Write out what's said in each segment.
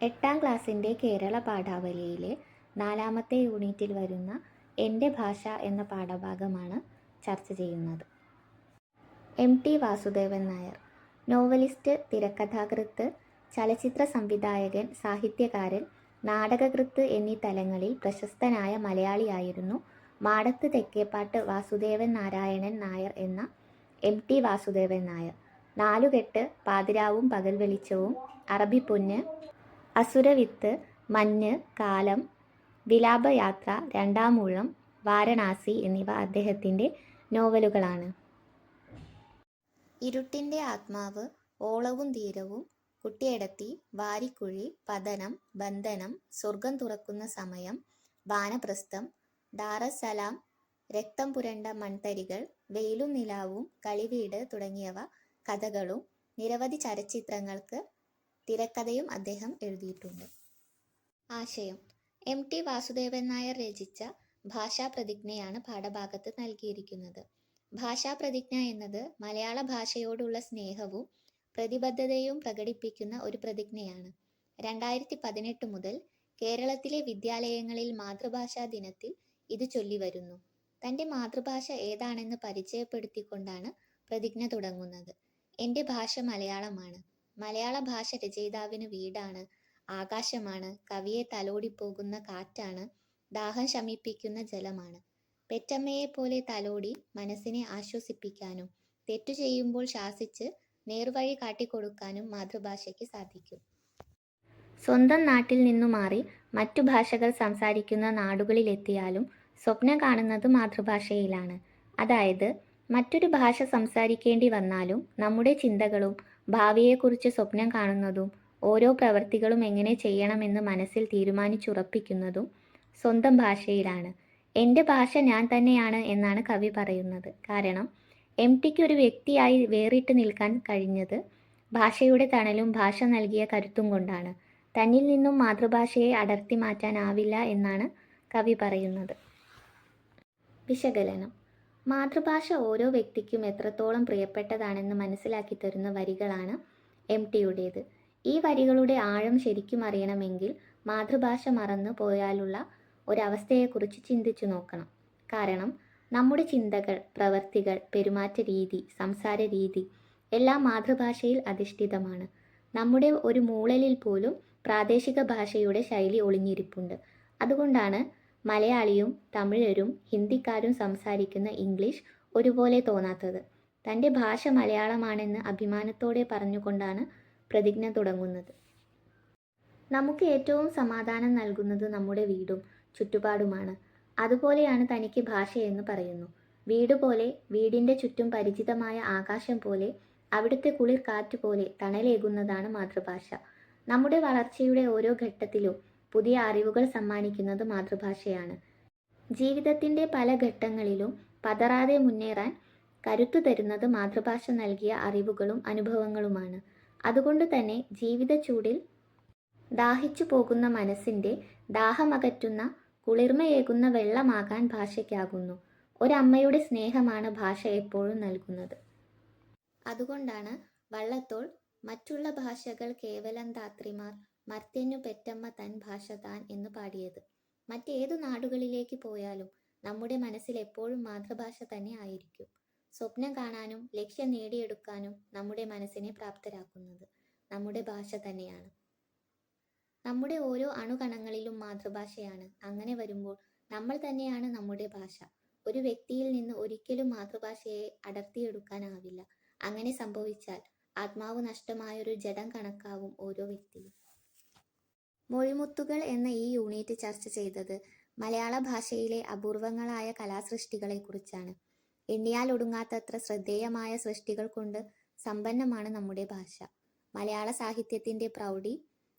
എട്ടാം ക്ലാസ്സിന്റെ കേരള പാഠാവലിയിലെ നാലാമത്തെ യൂണിറ്റിൽ വരുന്ന എന്റെ ഭാഷ എന്ന പാഠഭാഗമാണ് ചർച്ച ചെയ്യുന്നത്. M. T. Vasudevan Nair novelist തിരക്കഥാകൃത്ത് ചലച്ചിത്ര സംവിധായകൻ സാഹിത്യകാരൻ നാടകകൃത്ത് എന്നീ തലങ്ങളിൽ പ്രശസ്തനായ മലയാളിയായിരുന്നു മാടത്ത് തെക്കേപ്പാട്ട് വാസുദേവൻ നാരായണൻ നായർ എന്ന എം. ടി. വാസുദേവൻ നായർ. നാലുകെട്ട് പാതിരാവും പകൽ വെളിച്ചവും അറബി അറബിപ്പൊന്ന് അസുരവിത്ത് മഞ്ഞ് കാലം വിലാപയാത്ര രണ്ടാമൂഴം വാരണാസി എന്നിവ അദ്ദേഹത്തിന്റെ നോവലുകളാണ്. ഇരുട്ടിന്റെ ആത്മാവ് ഓളവും തീരവും കുട്ടിയടത്തി വാരിക്കുഴി പതനം ബന്ധനം സ്വർഗം തുറക്കുന്ന സമയം വാനപ്രസ്ഥം ദാറസലാം രക്തം പുരണ്ട മൺതരികൾ വെയിലും നിലാവും കളിവീട് തുടങ്ങിയവ കഥകളും നിരവധി ചലച്ചിത്രങ്ങൾക്ക് തിരക്കഥയും അദ്ദേഹം എഴുതിയിട്ടുണ്ട്. ആശയം. എം. ടി. വാസുദേവൻ നായർ രചിച്ച ഭാഷാപ്രതിജ്ഞയാണ് പാഠഭാഗത്ത് നൽകിയിരിക്കുന്നത്. ഭാഷാപ്രതിജ്ഞ എന്നത് മലയാള ഭാഷയോടുള്ള സ്നേഹവും പ്രതിബദ്ധതയും പ്രകടിപ്പിക്കുന്ന ഒരു പ്രതിജ്ഞയാണ്. രണ്ടായിരത്തി പതിനെട്ട് മുതൽ കേരളത്തിലെ വിദ്യാലയങ്ങളിൽ മാതൃഭാഷാ ദിനത്തിൽ ഇത് ചൊല്ലിവരുന്നു. തന്റെ മാതൃഭാഷ ഏതാണെന്ന് പരിചയപ്പെടുത്തിക്കൊണ്ടാണ് പ്രതിജ്ഞ തുടങ്ങുന്നത്. എന്റെ ഭാഷ മലയാളമാണ്. മലയാള ഭാഷ രചയിതാവിന് വീടാണ്. ആകാശമാണ്. കവിയെ തലോടി പോകുന്ന കാറ്റാണ്. ദാഹം ശമിപ്പിക്കുന്ന ജലമാണ്. പെറ്റമ്മയെ പോലെ തലോടി മനസ്സിനെ ആശ്വസിപ്പിക്കാനും തെറ്റു ചെയ്യുമ്പോൾ ശാസിച്ച് നേർവഴി കാട്ടിക്കൊടുക്കാനും മാതൃഭാഷയ്ക്ക് സാധിക്കും. സ്വന്തം നാട്ടിൽ നിന്നു മാറി മറ്റു ഭാഷകൾ സംസാരിക്കുന്ന നാടുകളിലെത്തിയാലും സ്വപ്നം കാണുന്നത് മാതൃഭാഷയിലാണ്. അതായത് മറ്റൊരു ഭാഷ സംസാരിക്കേണ്ടി വന്നാലും നമ്മുടെ ചിന്തകളും ഭാവിയെക്കുറിച്ച് സ്വപ്നം കാണുന്നതും ഓരോ പ്രവൃത്തികളും എങ്ങനെ ചെയ്യണമെന്ന് മനസ്സിൽ തീരുമാനിച്ചുറപ്പിക്കുന്നതും സ്വന്തം ഭാഷയിലാണ്. എന്റെ ഭാഷ ഞാൻ തന്നെയാണ് എന്നാണ് കവി പറയുന്നത്. കാരണം എം ടിക്ക് ഒരു വ്യക്തിയായി വേറിട്ട് നിൽക്കാൻ കഴിഞ്ഞത് ഭാഷയുടെ തണലും ഭാഷ നൽകിയ കരുത്തും കൊണ്ടാണ്. തന്നിൽ നിന്നും മാതൃഭാഷയെ അടർത്തി മാറ്റാനാവില്ല എന്നാണ് കവി പറയുന്നത്. വിശകലനം. മാതൃഭാഷ ഓരോ വ്യക്തിക്കും എത്രത്തോളം പ്രിയപ്പെട്ടതാണെന്ന് മനസ്സിലാക്കി തരുന്ന വരികളാണ് എം ടിയുടേത് ഈ വരികളുടെ ആഴം ശരിക്കും അറിയണമെങ്കിൽ മാതൃഭാഷ മറന്നു പോയാലുള്ള ഒരവസ്ഥയെക്കുറിച്ച് ചിന്തിച്ചു നോക്കണം. കാരണം നമ്മുടെ ചിന്തകൾ പ്രവർത്തികൾ പെരുമാറ്റ രീതി സംസാര രീതി എല്ലാം മാതൃഭാഷയിൽ അധിഷ്ഠിതമാണ്. നമ്മുടെ ഒരു മൂളലിൽ പോലും പ്രാദേശിക ഭാഷയുടെ ശൈലി ഒളിഞ്ഞിരിപ്പുണ്ട്. അതുകൊണ്ടാണ് മലയാളിയും തമിഴരും ഹിന്ദിക്കാരും സംസാരിക്കുന്ന ഇംഗ്ലീഷ് ഒരുപോലെ തോന്നാത്തത്. തന്റെ ഭാഷ മലയാളമാണെന്ന് അഭിമാനത്തോടെ പറഞ്ഞുകൊണ്ടാണ് പ്രതിജ്ഞ തുടങ്ങുന്നത്. നമുക്ക് ഏറ്റവും സമാധാനം നൽകുന്നത് നമ്മുടെ വീടും ചുറ്റുപാടുമാണ്. അതുപോലെയാണ് തനിക്ക് ഭാഷയെന്ന് പറയുന്നു. വീട് പോലെ വീടിന്റെ ചുറ്റും പരിചിതമായ ആകാശം പോലെ അവിടുത്തെ കുളിർ കാറ്റ് പോലെ തണലേകുന്നതാണ് മാതൃഭാഷ. നമ്മുടെ വളർച്ചയുടെ ഓരോ ഘട്ടത്തിലും പുതിയ അറിവുകൾ സമ്മാനിക്കുന്നത് മാതൃഭാഷയാണ്. ജീവിതത്തിന്റെ പല ഘട്ടങ്ങളിലും പതറാതെ മുന്നേറാൻ കരുത്തു തരുന്നത് മാതൃഭാഷ നൽകിയ അറിവുകളും അനുഭവങ്ങളുമാണ്. അതുകൊണ്ട് തന്നെ ജീവിത ചൂടിൽ ദാഹിച്ചു പോകുന്ന മനസ്സിന്റെ ദാഹമകറ്റുന്ന കുളിർമയേകുന്ന വെള്ളമാകാൻ ഭാഷയ്ക്കാകുന്നു. ഒരമ്മയുടെ സ്നേഹമാണ് ഭാഷ എപ്പോഴും നൽകുന്നത്. അതുകൊണ്ടാണ് വള്ളത്തോൾ മറ്റുള്ള ഭാഷകൾ കേവലം ധാത്രിമാർ മർത്യനു പെറ്റമ്മ തൻ ഭാഷ താൻ എന്ന് പാടിയത്. മറ്റേതു നാടുകളിലേക്ക് പോയാലും നമ്മുടെ മനസ്സിൽ എപ്പോഴും മാതൃഭാഷ തന്നെ ആയിരിക്കും. സ്വപ്നം കാണാനും ലക്ഷ്യം നേടിയെടുക്കാനും നമ്മുടെ മനസ്സിനെ പ്രാപ്തരാക്കുന്നത് നമ്മുടെ ഭാഷ തന്നെയാണ്. നമ്മുടെ ഓരോ അണുകണങ്ങളിലും മാതൃഭാഷയാണ്. അങ്ങനെ വരുമ്പോൾ നമ്മൾ തന്നെയാണ് നമ്മുടെ ഭാഷ. ഒരു വ്യക്തിയിൽ നിന്ന് ഒരിക്കലും മാതൃഭാഷയെ അടർത്തിയെടുക്കാനാവില്ല. അങ്ങനെ സംഭവിച്ചാൽ ആത്മാവ് നഷ്ടമായൊരു ജഡം കണക്കാവും ഓരോ വ്യക്തിയും. മൊഴിമുത്തുകൾ എന്ന ഈ യൂണിറ്റ് ചർച്ച ചെയ്തത് മലയാള ഭാഷയിലെ അപൂർവങ്ങളായ കലാസൃഷ്ടികളെക്കുറിച്ചാണ്. എണ്ണിയാൽ ഒടുങ്ങാത്തത്ര ശ്രദ്ധേയമായ സൃഷ്ടികൾ കൊണ്ട് സമ്പന്നമാണ് നമ്മുടെ ഭാഷ. മലയാള സാഹിത്യത്തിന്റെ പ്രൗഢി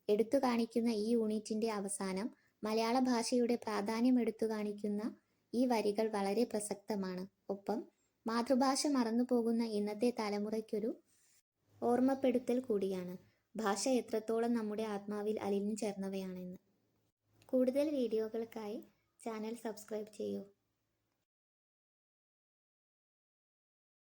എടുത്തു കാണിക്കുന്ന ഈ യൂണിറ്റിന്റെ അവസാനം മലയാള ഭാഷയുടെ പ്രാധാന്യം എടുത്തു കാണിക്കുന്ന ഈ വരികൾ വളരെ പ്രസക്തമാണ്. ഒപ്പം മാതൃഭാഷ മറന്നു പോകുന്ന ഇന്നത്തെ തലമുറയ്ക്കൊരു ഓർമ്മപ്പെടുത്തൽ കൂടിയാണ്. ഭാഷ എത്രത്തോളം നമ്മുടെ ആത്മാവിൽ അലിഞ്ഞു ചേർന്നവയാണെന്ന്. കൂടുതൽ വീഡിയോകൾക്കായി ചാനൽ സബ്സ്ക്രൈബ് ചെയ്യൂ.